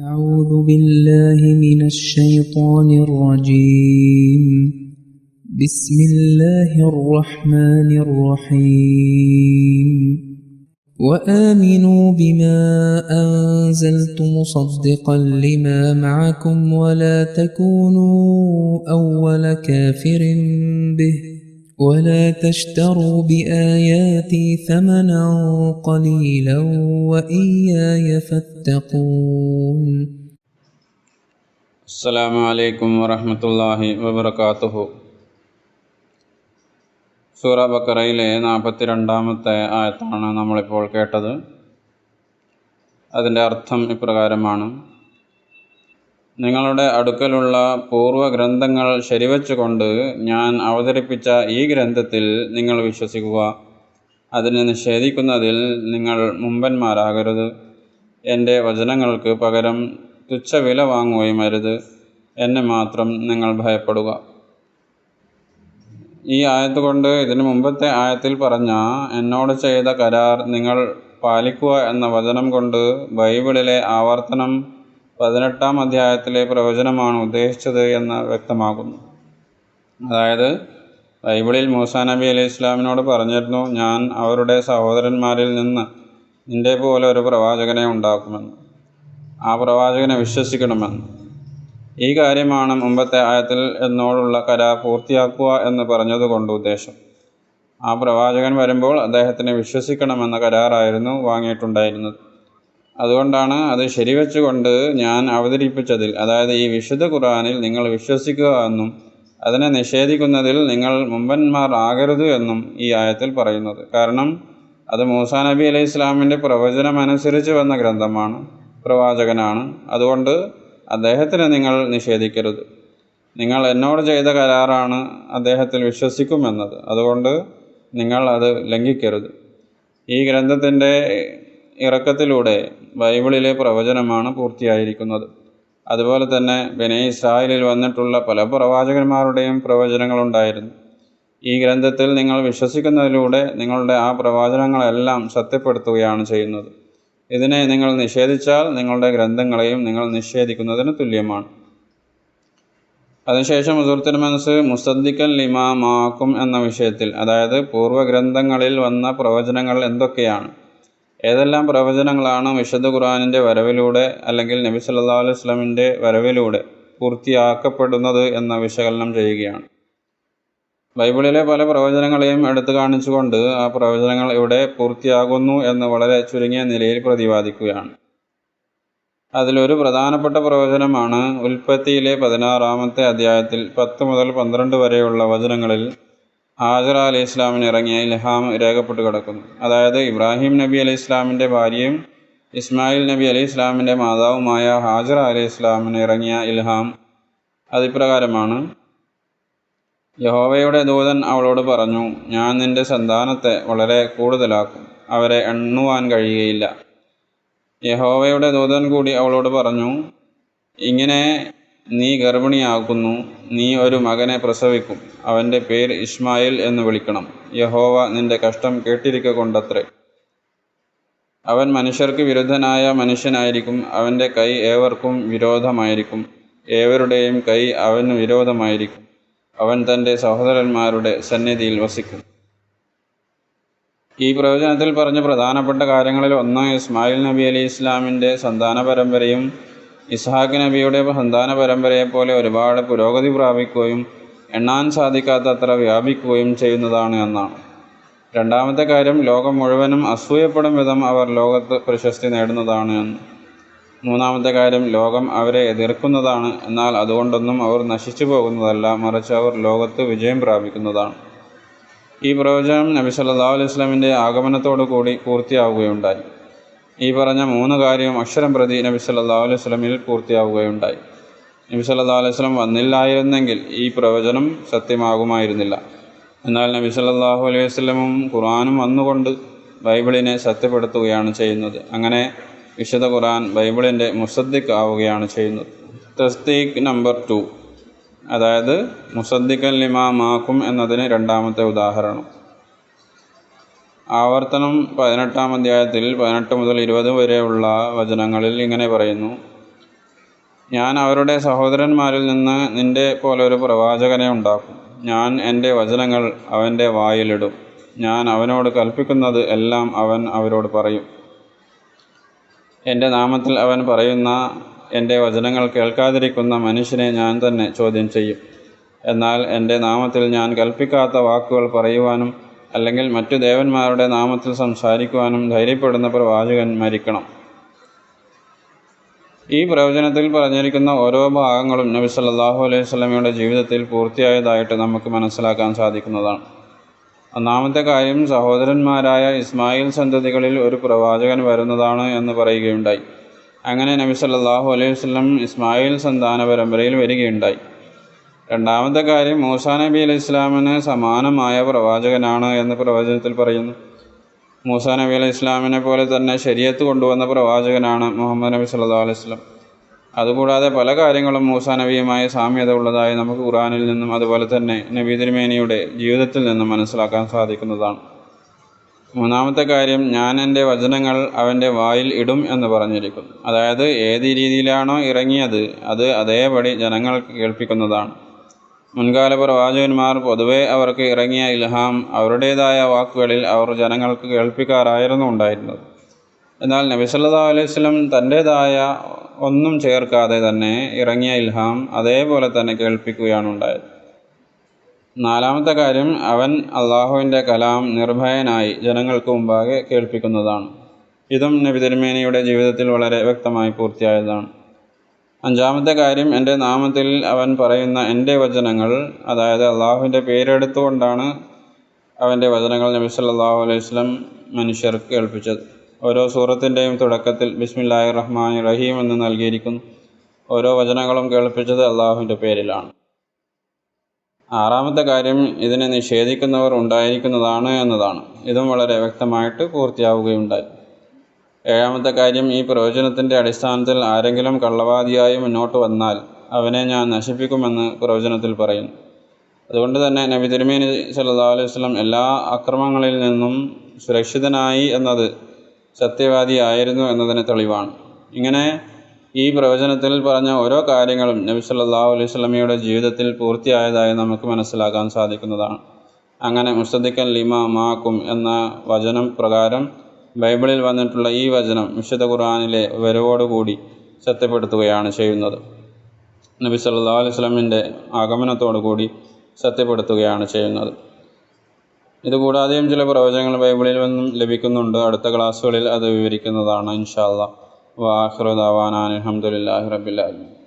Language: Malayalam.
أعوذ بالله من الشيطان الرجيم. بسم الله الرحمن الرحيم. وآمنوا بما أنزلت مصدقا لما معكم ولا تكونوا أول كافر به. ولا تشتروا بآياتي ثمنا قليلا وإياي فاتقون. അസ്സലാമു അലൈക്കും വറഹ്മത്തുള്ളാഹി വബറകാതുഹു. സൂറ ബക്കറയിലെ നാൽപ്പത്തി രണ്ടാമത്തെ ആയത്താണ് നമ്മളിപ്പോൾ കേട്ടത്. അതിന്റെ അർത്ഥം ഇപ്രകാരമാണ്. നിങ്ങളുടെ അടുക്കലുള്ള പൂർവ ഗ്രന്ഥങ്ങൾ ശരിവച്ചുകൊണ്ട് ഞാൻ അവതരിപ്പിച്ച ഈ ഗ്രന്ഥത്തിൽ നിങ്ങൾ വിശ്വസിക്കുക. അതിനെ നിഷേധിക്കുന്നതിൽ നിങ്ങൾ മുമ്പന്മാരാകരുത്. എന്റെ വചനങ്ങൾക്ക് പകരം തുച്ഛ വില വാങ്ങുകയും അരുത് എന്നെ മാത്രം നിങ്ങൾ ഭയപ്പെടുക. ഈ ആയത്ത് കൊണ്ട് ഇതിനു മുമ്പത്തെ ആയത്തിൽ പറഞ്ഞ എന്നോട് ചെയ്ത കരാർ നിങ്ങൾ പാലിക്കുക എന്ന വചനം കൊണ്ട് ബൈബിളിലെ ആവർത്തനം പതിനെട്ടാം അധ്യായത്തിലെ പ്രവചനമാണ് ഉദ്ദേശിച്ചത് എന്ന് വ്യക്തമാകുന്നു അതായത് ബൈബിളിൽ മൂസാ നബി അലൈഹി ഇസ്ലാമിനോട് പറഞ്ഞിരുന്നു ഞാൻ അവരുടെ സഹോദരന്മാരിൽ നിന്ന് നിന്റെ പോലെ ഒരു പ്രവാചകനെ ഉണ്ടാക്കുമെന്ന്. ആ പ്രവാചകനെ വിശ്വസിക്കണമെന്ന്. ഈ കാര്യമാണ് മുമ്പത്തെ ആയത്തിൽ എന്നോടുള്ള കരാർ പൂർത്തിയാക്കുക എന്ന് പറഞ്ഞതുകൊണ്ട് ഉദ്ദേശം. ആ പ്രവാചകൻ വരുമ്പോൾ അദ്ദേഹത്തിനെ വിശ്വസിക്കണമെന്ന കരാറായിരുന്നു വാങ്ങിയിട്ടുണ്ടായിരുന്നത്. അതുകൊണ്ടാണ് അത് ശരിവെച്ചുകൊണ്ട് ഞാൻ അവതരിപ്പിച്ചതിൽ അതായത് ഈ വിശുദ്ധ ഖുർആനിൽ നിങ്ങൾ വിശ്വസിക്കുക എന്നും അതിനെ നിഷേധിക്കുന്നതിൽ നിങ്ങൾ മുമ്പന്മാർ ആകരുത് എന്നും ഈ ആയത്തിൽ പറയുന്നത്. കാരണം അത് മൂസാ നബി അലൈഹി ഇസ്ലാമിന്റെ പ്രവചനമനുസരിച്ച് വന്ന ഗ്രന്ഥമാണ്. പ്രവാചകനാണ് അതുകൊണ്ട് അദ്ദേഹത്തിനെ നിങ്ങൾ നിഷേധിക്കരുത്. നിങ്ങൾ എന്നോട് ചെയ്ത കരാറാണ് അദ്ദേഹത്തിൽ വിശ്വസിക്കുമെന്നത്. അതുകൊണ്ട് നിങ്ങൾ അത് ലംഘിക്കരുത്. ഈ ഗ്രന്ഥത്തിന്റെ ഇറക്കത്തിലൂടെ ബൈബിളിലെ പ്രവചനമാണ് പൂർത്തിയായിരിക്കുന്നത്. അതുപോലെ തന്നെ ബെനെ ഇസ്രായേലിൽ വന്നിട്ടുള്ള പല പ്രവാചകന്മാരുടെയും പ്രവചനങ്ങളുണ്ടായിരുന്നു. ഈ ഗ്രന്ഥത്തിൽ നിങ്ങൾ വിശ്വസിക്കുന്നതിലൂടെ നിങ്ങളുടെ ആ പ്രവാചനങ്ങളെല്ലാം സത്യപ്പെടുത്തുകയാണ് ചെയ്യുന്നത്. ഇതിനെ നിങ്ങൾ നിഷേധിച്ചാൽ നിങ്ങളുടെ ഗ്രന്ഥങ്ങളെയും നിങ്ങൾ നിഷേധിക്കുന്നതിന് തുല്യമാണ്. അതിനുശേഷം ഹുസൂർത്തിന് മനസ്സ് മുസദ്ദിക്കൽ ലിമാമാക്കും എന്ന വിഷയത്തിൽ അതായത് പൂർവഗ്രന്ഥങ്ങളിൽ വന്ന പ്രവചനങ്ങൾ എന്തൊക്കെയാണ്? ഏതെല്ലാം പ്രവചനങ്ങളാണ് വിശുദ്ധ ഖുർആാനിന്റെ വരവിലൂടെ അല്ലെങ്കിൽ നബി സല്ലാ അലൈഹി സ്വലമിന്റെ വരവിലൂടെ പൂർത്തിയാക്കപ്പെടുന്നത് എന്ന വിശകലനം ചെയ്യുകയാണ്. ബൈബിളിലെ പല പ്രവചനങ്ങളെയും എടുത്തു കാണിച്ചുകൊണ്ട് ആ പ്രവചനങ്ങൾ ഇവിടെ പൂർത്തിയാകുന്നു എന്ന് വളരെ ചുരുങ്ങിയ നിലയിൽ പ്രതിപാദിക്കുകയാണ്. അതിലൊരു പ്രധാനപ്പെട്ട പ്രവചനമാണ് ഉൽപ്പത്തിയിലെ പതിനാറാമത്തെ അധ്യായത്തിൽ പത്ത് മുതൽ പന്ത്രണ്ട് വരെയുള്ള വചനങ്ങളിൽ ഹാജറ അലി ഇസ്ലാമിന് ഇറങ്ങിയ ഇൽഹാം രേഖപ്പെട്ട് കിടക്കുന്നു. അതായത് ഇബ്രാഹിം നബി അലി ഇസ്ലാമിന്റെ ഭാര്യയും ഇസ്മായിൽ നബി അലി ഇസ്ലാമിന്റെ മാതാവുമായ ഹാജറ അലി ഇസ്ലാമിന് ഇറങ്ങിയ ഇൽഹാം അതിപ്രകാരമാണ്. യഹോവയുടെ ദൂതൻ അവളോട് പറഞ്ഞു ഞാൻ നിന്റെ സന്താനത്തെ വളരെ കൂടുതലാക്കും അവരെ എണ്ണുവാൻ കഴിയുകയില്ല. യഹോവയുടെ ദൂതൻ കൂടി അവളോട് പറഞ്ഞു ഇങ്ങനെ നീ ഗർഭിണിയാക്കുന്നു നീ ഒരു മകനെ പ്രസവിക്കും അവന്റെ പേര് ഇസ്മായിൽ എന്ന് വിളിക്കണം യഹോവ നിന്റെ കഷ്ടം കേട്ടിരിക്ക കൊണ്ടത്രേ. അവൻ മനുഷ്യർക്ക് വിരുദ്ധനായ മനുഷ്യനായിരിക്കും അവന്റെ കൈ ഏവർക്കും വിരോധമായിരിക്കും ഏവരുടെയും കൈ അവന് വിരോധമായിരിക്കും. അവൻ തന്റെ സഹോദരന്മാരുടെ സന്നിധിയിൽ വസിക്കും ഈ പ്രവചനത്തിൽ പറഞ്ഞ പ്രധാനപ്പെട്ട കാര്യങ്ങളിൽ ഒന്ന് ഇസ്മായിൽ നബി അലി ഇസ്ലാമിന്റെ സന്താന പരമ്പരയും ഇസ്ഹാഖ് നബിയുടെ സന്താന പരമ്പരയെപ്പോലെ ഒരുപാട് പുരോഗതി പ്രാപിക്കുകയും എണ്ണാൻ സാധിക്കാത്തത്ര വ്യാപിക്കുകയും ചെയ്യുന്നതാണ് എന്നാണ്. രണ്ടാമത്തെ കാര്യം ലോകം മുഴുവനും അസൂയപ്പെടും വിധം അവർ ലോകത്ത് പ്രശസ്തി നേടുന്നതാണ് എന്ന്. മൂന്നാമത്തെ കാര്യം ലോകം അവരെ എതിർക്കുന്നതാണ്. എന്നാൽ അതുകൊണ്ടൊന്നും അവർ നശിച്ചു പോകുന്നതല്ല മറിച്ച് അവർ ലോകത്ത് വിജയം പ്രാപിക്കുന്നതാണ്. ഈ പ്രവചനം നബി സല്ലാ അലൈഹി ആഗമനത്തോടു കൂടി പൂർത്തിയാവുകയുണ്ടായി. ഈ പറഞ്ഞ മൂന്ന് കാര്യം അക്ഷരം പ്രതി നബി സല്ലാ അലൈഹി സ്വലമിൽ പൂർത്തിയാവുകയുണ്ടായി. നബി സല്ലാ അലൈഹി സ്വലം വന്നില്ലായിരുന്നെങ്കിൽ ഈ പ്രവചനം സത്യമാകുമായിരുന്നില്ല. എന്നാൽ നബി സല്ലാഹു അലൈഹി വസ്ലമും ഖുർആാനും വന്നുകൊണ്ട് ബൈബിളിനെ സത്യപ്പെടുത്തുകയാണ് ചെയ്യുന്നത്. അങ്ങനെ വിശുദ്ധ ഖുർആൻ ബൈബിളിന്റെ മുസദ്ദിഖ് ആവുകയാണ് ചെയ്യുന്നത്. തസ്തീഖ് നമ്പർ ടു. അതായത് മുസദ്ദിഖൽ ലിമാ മാക്കും എന്നതിന് രണ്ടാമത്തെ ഉദാഹരണം. ആവർത്തനം പതിനെട്ടാം അധ്യായത്തിൽ പതിനെട്ട് മുതൽ ഇരുപത് വരെയുള്ള വചനങ്ങളിൽ ഇങ്ങനെ പറയുന്നു. ഞാൻ അവരുടെ സഹോദരന്മാരിൽ നിന്ന് നിന്റെ പോലൊരു പ്രവാചകനെ ഉണ്ടാക്കും. ഞാൻ എന്റെ വചനങ്ങൾ അവന്റെ വായിലിടും. ഞാൻ അവനോട് കൽപ്പിക്കുന്നത് എല്ലാം അവൻ അവരോട് പറയും. എന്റെ നാമത്തിൽ അവൻ പറയുന്ന എന്റെ വചനങ്ങൾ കേൾക്കാതിരിക്കുന്ന മനുഷ്യനെ ഞാൻ തന്നെ ചോദ്യം ചെയ്യും. എന്നാൽ എന്റെ നാമത്തിൽ ഞാൻ കൽപ്പിക്കാത്ത വാക്കുകൾ പറയുവാനും അല്ലെങ്കിൽ മറ്റു ദേവന്മാരുടെ നാമത്തിൽ സംസാരിക്കുവാനും ധൈര്യപ്പെടുന്ന പ്രവാചകൻ മരിക്കണം. ഈ പ്രവചനത്തിൽ പറഞ്ഞിരിക്കുന്ന ഓരോ ഭാഗങ്ങളും നബി സല്ലല്ലാഹു അലൈഹി സ്വലമയുടെ ജീവിതത്തിൽ പൂർത്തിയായതായിട്ട് നമുക്ക് മനസ്സിലാക്കാൻ സാധിക്കുന്നതാണ്. ഒന്നാമത്തെ കാര്യം സഹോദരന്മാരായ ഇസ്മായിൽ സന്തതികളിൽ ഒരു പ്രവാചകൻ വരുന്നതാണ് എന്ന് പറയുകയുണ്ടായി. അങ്ങനെ നബി സല്ലാഹു അലൈഹി വസ്ലം ഇസ്മായിൽ സന്താന പരമ്പരയിൽ വരികയുണ്ടായി. രണ്ടാമത്തെ കാര്യം മൂസാ നബി അലൈഹി ഇസ്ലാമിന് സമാനമായ പ്രവാചകനാണ് എന്ന് പ്രവചനത്തിൽ പറയുന്നു. മൂസാ നബി അലൈഹി ഇസ്ലാമിനെ പോലെ തന്നെ ശരീഅത്ത് കൊണ്ടുവന്ന പ്രവാചകനാണ് മുഹമ്മദ് നബി സല്ലാ അലൈഹി വസല്ലം. അതുകൂടാതെ പല കാര്യങ്ങളും മൂസാ നബിയുമായി സാമ്യത ഉള്ളതായി നമുക്ക് ഖുറാനിൽ നിന്നും അതുപോലെ തന്നെ നബി തിരുമേനിയുടെ ജീവിതത്തിൽ നിന്നും മനസ്സിലാക്കാൻ സാധിക്കുന്നതാണ്. മൂന്നാമത്തെ കാര്യം ഞാൻ എന്റെ വചനങ്ങൾ അവന്റെ വായിൽ ഇടും എന്ന് പറഞ്ഞിരിക്കുന്നു. അതായത് ഏത് രീതിയിലാണോ ഇറങ്ങിയത് അത് അതേപടി ജനങ്ങൾക്ക് കേൾപ്പിക്കുന്നതാണ്. മുൻകാല പ്രവാചകന്മാർ പൊതുവെ അവർക്ക് ഇറങ്ങിയ ഇൽഹാം അവരുടേതായ വാക്കുകളിൽ അവർ ജനങ്ങൾക്ക് കേൾപ്പിക്കാറായിരുന്നു ഉണ്ടായിരുന്നത്. എന്നാൽ നബി സല്ലല്ലാഹു അലൈഹി സ്വലം തന്റേതായ ഒന്നും ചേർക്കാതെ തന്നെ ഇറങ്ങിയ ഇൽഹാം അതേപോലെ തന്നെ കേൾപ്പിക്കുകയാണ് ഉണ്ടായത്. നാലാമത്തെ കാര്യം അവൻ അള്ളാഹുവിന്റെ കലാം നിർഭയനായി ജനങ്ങൾക്ക് മുമ്പാകെ കേൾപ്പിക്കുന്നതാണ്. ഇതും നബി തിരുമേനിയുടെ ജീവിതത്തിൽ വളരെ വ്യക്തമായി പൂർത്തിയായതാണ്. അഞ്ചാമത്തെ കാര്യം എന്റെ നാമത്തിൽ അവൻ പറയുന്ന എന്റെ വചനങ്ങൾ അതായത് അള്ളാഹുവിന്റെ പേരെടുത്തുകൊണ്ടാണ് അവന്റെ വചനങ്ങൾ നബി സല്ലല്ലാഹു അലൈഹി വസല്ലം മനുഷ്യർക്ക് കേൾപ്പിച്ചത്. ഓരോ സൂറത്തിന്റെയും തുടക്കത്തിൽ ബിസ്മില്ലാഹി റഹ്മാൻ റഹീം എന്ന് നൽകിയിരിക്കുന്നു. ഓരോ വചനങ്ങളും കേൾപ്പിച്ചത് അള്ളാഹുവിന്റെ പേരിലാണ്. ആറാമത്തെ കാര്യം ഇതിനെ നിഷേധിക്കുന്നവർ ഉണ്ടായിരിക്കുന്നതാണ് എന്നതാണ്. ഇതും വളരെ വ്യക്തമായിട്ട് പൂർത്തിയാവുകയുണ്ടായി. ഏഴാമത്തെ കാര്യം ഈ പ്രവചനത്തിന്റെ അടിസ്ഥാനത്തിൽ ആരെങ്കിലും കള്ളവാദിയായി മുന്നോട്ട് വന്നാൽ അവനെ ഞാൻ നശിപ്പിക്കുമെന്ന് പ്രവചനത്തിൽ പറയുന്നു. അതുകൊണ്ട് തന്നെ നബി തിരുമേനി സല്ലാ അലൈഹി വസ്ലം എല്ലാ അക്രമങ്ങളിൽ നിന്നും സുരക്ഷിതനായി എന്നത് സത്യവാദിയായിരുന്നു എന്നതിന് തെളിവാണ്. ഇങ്ങനെ ഈ പ്രവചനത്തിൽ പറഞ്ഞ ഓരോ കാര്യങ്ങളും നബി സല്ലല്ലാഹു അലൈഹി സ്വലമിയുടെ ജീവിതത്തിൽ പൂർത്തിയായതായി നമുക്ക് മനസ്സിലാക്കാൻ സാധിക്കുന്നതാണ്. അങ്ങനെ മുസ്തദിക്കൻ ലിമ മാക്കും എന്ന വചനം പ്രകാരം ബൈബിളിൽ വന്നിട്ടുള്ള ഈ വചനം വിശുദ്ധ ഖുർആനിലെ വരവോടുകൂടി സത്യപ്പെടുത്തുകയാണ് ചെയ്യുന്നത്. നബി സല്ലല്ലാഹു അലൈഹി സ്വലമിന്റെ ആഗമനത്തോടു കൂടി സത്യപ്പെടുത്തുകയാണ് ചെയ്യുന്നത്. ഇതുകൂടാതെയും ചില പ്രവചനങ്ങൾ ബൈബിളിൽ നിന്നും ലഭിക്കുന്നുണ്ട്. അടുത്ത ക്ലാസ്സുകളിൽ അത് വിവരിക്കുന്നതാണ്. ഇൻഷാ അല്ലാ വാഹിറു ദാവാനാൻ അൽഹംദുലില്ലാഹി റബ്ബിൽ ആലമീൻ.